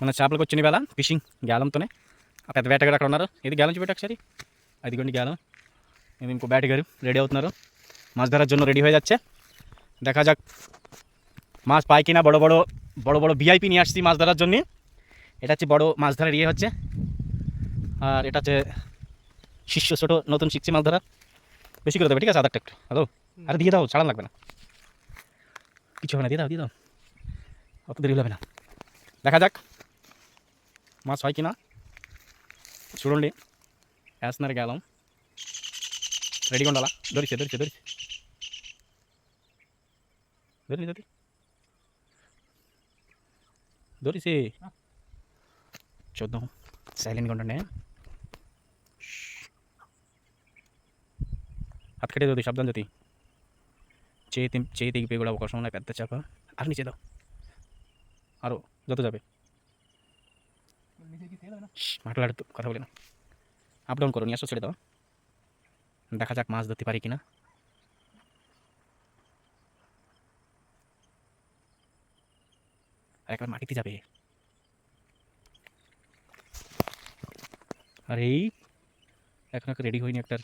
మన చేపలకు వచ్చిన వేళ ఫిషింగ్ గ్యాలంతోనే ఆ పెద్ద వేటగాడు అక్కడ ఉన్నారు ఇది గ్యాలం చూపెట్టి ఒకసారి అదిగోండి గ్యాలం ఇది ఇంకో వేటగారు రెడీ అవుతున్నారు মাছ ধরার জন্য রেডি হয়ে যাচ্ছে দেখা যাক মাছ পাই কিনা বড় বড় বড় বড় ভিআইপি নিয়ে আসছি মাছ ধরার জন্য এটা হচ্ছে বড় মাছ ধরার ইয়ে হচ্ছে আর এটা হচ্ছে শিষ্য ছোটো নতুন শিখছি মাছ ধরা বেশি করে দেবে ঠিক আছে আদারটা একটু হ্যালো আরে দিয়ে দাও ছাড়ান লাগবে না কিছু হবে না দিয়ে দাও দিয়ে দাও অত দেরি হবে না দেখা যাক মাছ হয় কিনা చూడండి వేస్తున్నారు గేలం రెడీగా ఉండాలా దొరికితే దొరికితే దొరికి దొరికి దొరికి దొరిసి చూద్దాం సైలెంట్గా ఉండండి అతకటే దొరికి శబ్దం జ్యోతి చేయి తెం చేయి తెగిపోయి కూడా అవకాశం ఉన్నాయి పెద్ద చేప আর নিচে দাও আরও যত যাবে। মাটলা কথা বলি না। আপ ডাউন করো, নিয়ে আসো, ছেড়ে দাও। দেখা যাক মাছ ধরতে পারি কিনা। আর একবার মাটিতে যাবে। আরে এখন রেডি হয়নি একটার।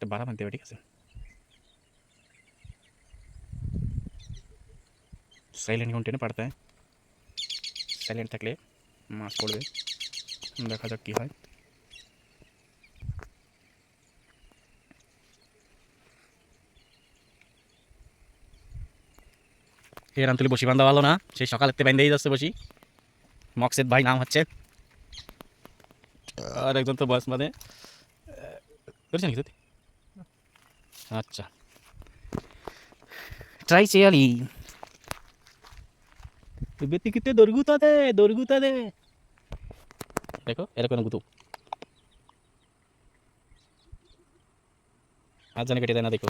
একটা বাড়া মানতে হবে ঠিক আছে? সাইলেন্ট কন্টেনে পারতে হয়? সাইলেন্ট থাকলে মাছ পড়বে দেখা যাক কী হয়। এ রামতুলি বসি বান্ধা ভালো না? সেই সকালের বেঁধেই যাচ্ছে বসি। মকসেদ ভাই নাম হচ্ছে। আর একজন তো বয়স মানে করেছেন সত্যি আচ্ছা ট্রাই చేయాలి వెతికితే దొరుకుతుంది దొరుకుతుంది দেখো এরকম গুতু আজ জানে কেটে দেয় না দেখো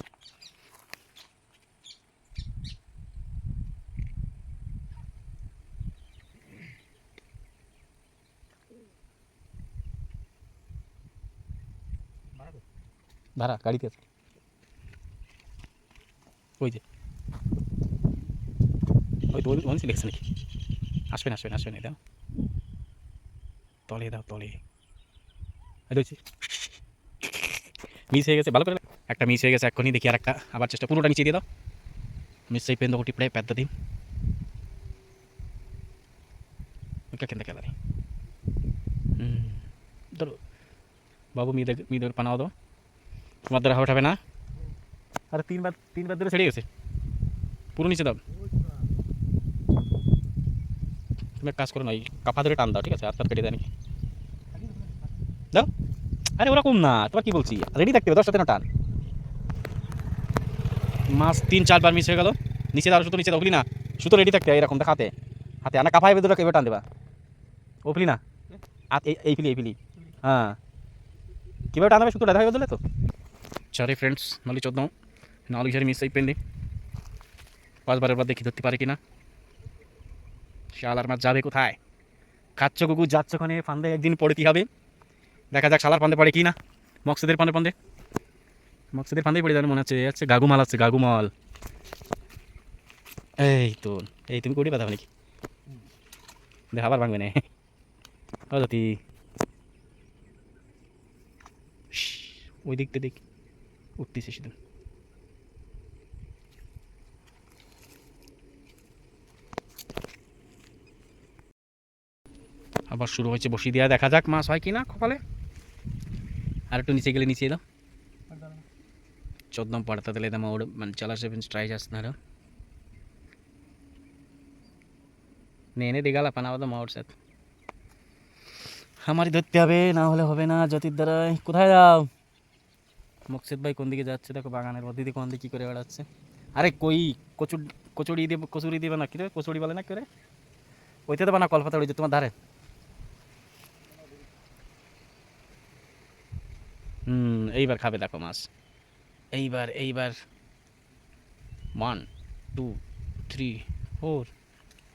ভাড়া গাড়িতে আছে ওই যে। ওই ওই ওই দেখছে নাকি? আসবেন আসবেন আসবেন দাও। তলে দাও, তলে। রয়েছে মিস হয়ে গেছে, ভালো করে একটা মিস হয়ে গেছে এখনই দেখি আর একটা আবার চেষ্টা, পুরোটা নিচে দিয়ে দাও। মিস সেই পেন দোটি প্রায় প্যাদ্দা দিন। ওইটা কেন খেলা হুম, ধরো। বাবু, মেয়েদের মেয়েদের পানাও দাও। তোমার দ্বারা হবে না। আর তিনবার তিনবার ধরে ছেড়ে গেছে। পুরো নিচে দাও। তুমি এক কাজ করো না, এই কাপা ধরে টান দাও, ঠিক আছে? আর তার কেটে দেয় নাকি? দাও। আরে ওরকম না, তোমার কী বলছি? রেডি থাকতে হবে, দশটা তেরো টান। মাছ তিন, চারবার মিস হয়ে গেল। নিচে দাও, সুতো নিচে দাও না। সুতো রেডি থাকতে এরকম দেখ হাতে। হাতে আনা কাফা এবার কেবে টান দেবা। ওপলি না। আর এই ফিলি এই ফিলি হ্যাঁ। কীভাবে টান দেবে সুতো ডাধা হয়ে তো। চারে ফ্রেন্ডস নলি চোদ্দ। ನಾಲ್ಕು ಜನ ಮಿಸ್ ಐಪಿಂದು পাঁচ বারের বার দেখি ধরতে পারে কি না শালার মাছ যাবে কোথায় খাচ্ছ গুগু যাচ্ছ ওখানে ফান্দে একদিন পড়তে হবে দেখা যাক শালার ফান্দে পড়ে কি না মকসুদের ফান্দে ফান্দে মকসুদের ফান্দেই পড়ে যাবে মনে হচ্ছে আচ্ছা গাগুমাল আছে গাগুমাল এই তো এই তুমি করি পাতা নাকি দেখ আবার ভাঙবে না ওই দিকটা দেখি উঠতেছে সেদিন আবার শুরু হয়েছে বসি দেওয়া দেখা যাক মাছ হয় কি না কপালে আর একটু నిచే గెలి నిచే দাও చూద్దాం పడుతుంది లేదా మా వాడు మన చాలాసేపు నుంచి ట్రై చేస్తున్నారు నేనే దిగాల పని అవ్వదు మా వాడు সাথে আমারই ধরতে হবে না হলে হবে না জ্যোতির দ্বারাই কোথায় যাও মুকসিদ ভাই কোন দিকে যাচ্ছে দেখো বাগানের মধ্যে দিয়ে কোন দিকে কী করে বেড়াচ্ছে আরে কই কচুর কচুরি দেবে কচুরি দেবে না কি রে কচুরি বলে না করে ওইতে দেবে না কলপাতা ওই যে তোমার ধারে হুম এইবার খাবে দেখো মাছ এইবার এইবার one two three four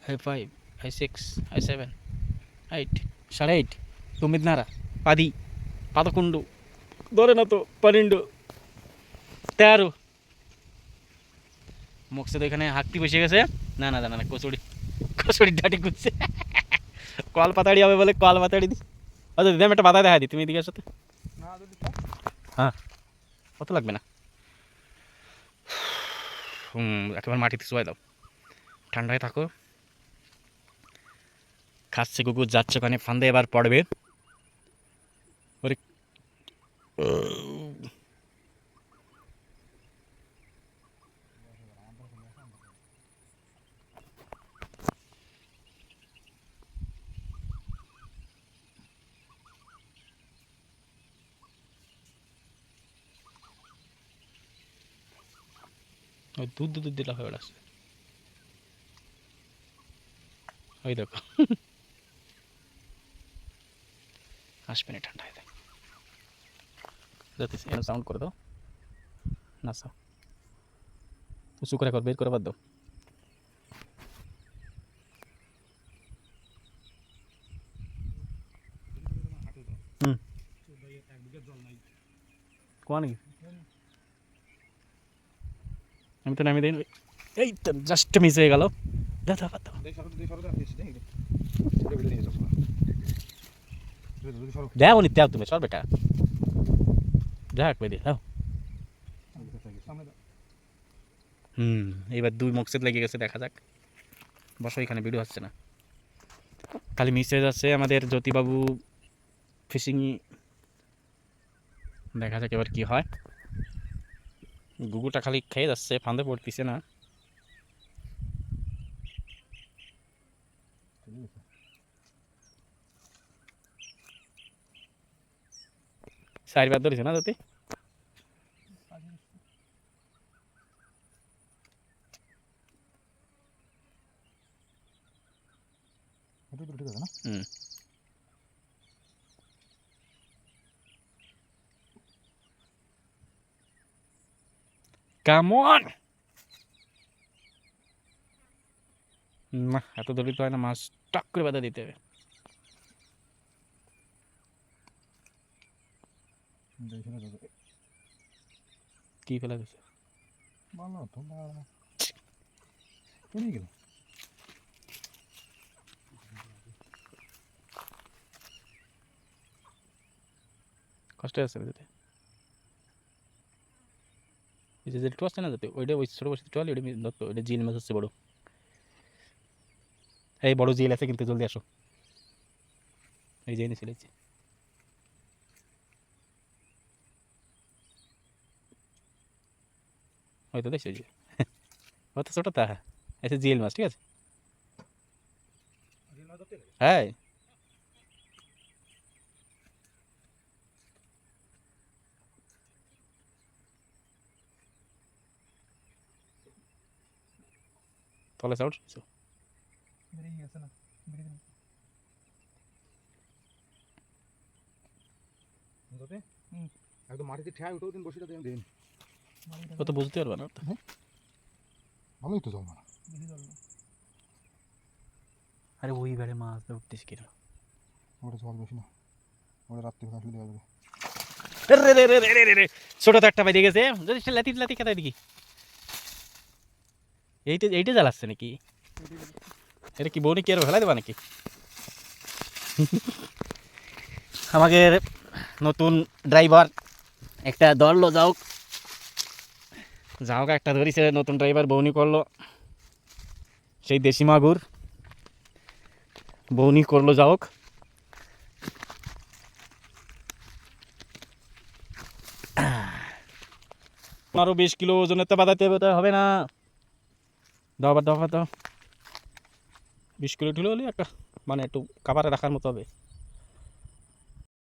five five five six five seven eight সাড়ে এইট తొమ్మిదిన్నర పది పదకొండు దొరనతో పన్నెండు তেরো মুখছে তো এখানে হাঁকতি বসে গেছে না না না না কচুরি কচুরির ডাটি খুঁজছে কল পাতাড়ি হবে বলে কল পাতাড়ি দি আচ্ছা দিদি আমি একটা বাধা দেখা দিই তুমি এদিকে আসো তো হ্যাঁ কত লাগবে না। হুম একেবারে মাটিতে শোয়াই দাও। ঠান্ডায় থাকো। খাচ্ছে কুকুর, যাচ্ছে ওখানে, ফান্দে এবার পড়বে। ওরে ওই দুধ দুধ দিলা হয়ে বেড়াচ্ছে ওই দেখো। আসবে না ঠান্ডায় দেখ যাতে সাউন্ড করে দাও। নাচাও উঁচু করে বের করে বাদ দাও। কোয়া নাকি? আমি তো নামিয়ে দিই এই তো জাস্ট মিস হয়ে গেল। দেখা বাদ দাও দেও নি দেও তুমি, সর বেটা। যাক বেদি দাও হুম, এবার দুই মকসেদ লেগে গেছে, দেখা যাক। বসো, এখানে ভিডিও হচ্ছে না। খালি মেসেজ আছে আমাদের জ্যোতিবাবু ফিশিং দেখা যাক এবার কি হয়। গুগুটা খালি খেয়ে যাচ্ছে ফান্দে পড়তিছে না। চারিবার ধরেছে না জ্যোতি ঠিক আছে না? হুম। কামন না এত দরিদ্র হয় না মাছ টাক করে বাধা দিতে হবে। কি ফেলা দিছে ভালো তো পড়ে গেল। কষ্ট আছে রে এই যে যেটু আছে না ওইটা ওই ছোটো বসে ওইটা ধরতো ওইটা জিল মাছ হচ্ছে বড়। এই বড় জিল আছে কিন্তু জলদি আসো। এই যে এনেছিল এই যে। হয়তো দেখছি যে। অত ছোটো তা জিল মাছ ঠিক আছে? হ্যাঁ। একদম মাটিতে ঠেয়া উঠেও দিন বসিটা দিন দিন। ও তো বুঝতে পারবে না। ভালোই তো জল না। আরে ওই বেড়ে মাছ উঠতিস কিনা ওটা জল বেশি না। ওটা রাত্রি আসলে দেওয়া যাবে? রে রে রে রে রে রে ছোট তো একটা বাইরে গেছে। যদি সে লাতি লাতি কাটাই দেখি। এইটা এইটা জ্বালাচ্ছে নাকি? এটা কি বউনি কি আর ফেলাই দেবা নাকি? আমাকে নতুন ড্রাইভার একটা ধরলো, যাও। যাও একটা ধরিছে, নতুন ড্রাইভার বৌনি করল। সেই দেশি মাগুর। বৌনি করল যাওক আরও বিশ কিলো ওজনের তো হবে হবে না। দাও আবার দাও বিশ কিলো ঢুলে হলে একটা মানে একটু কাবারে রাখার মতো হবে।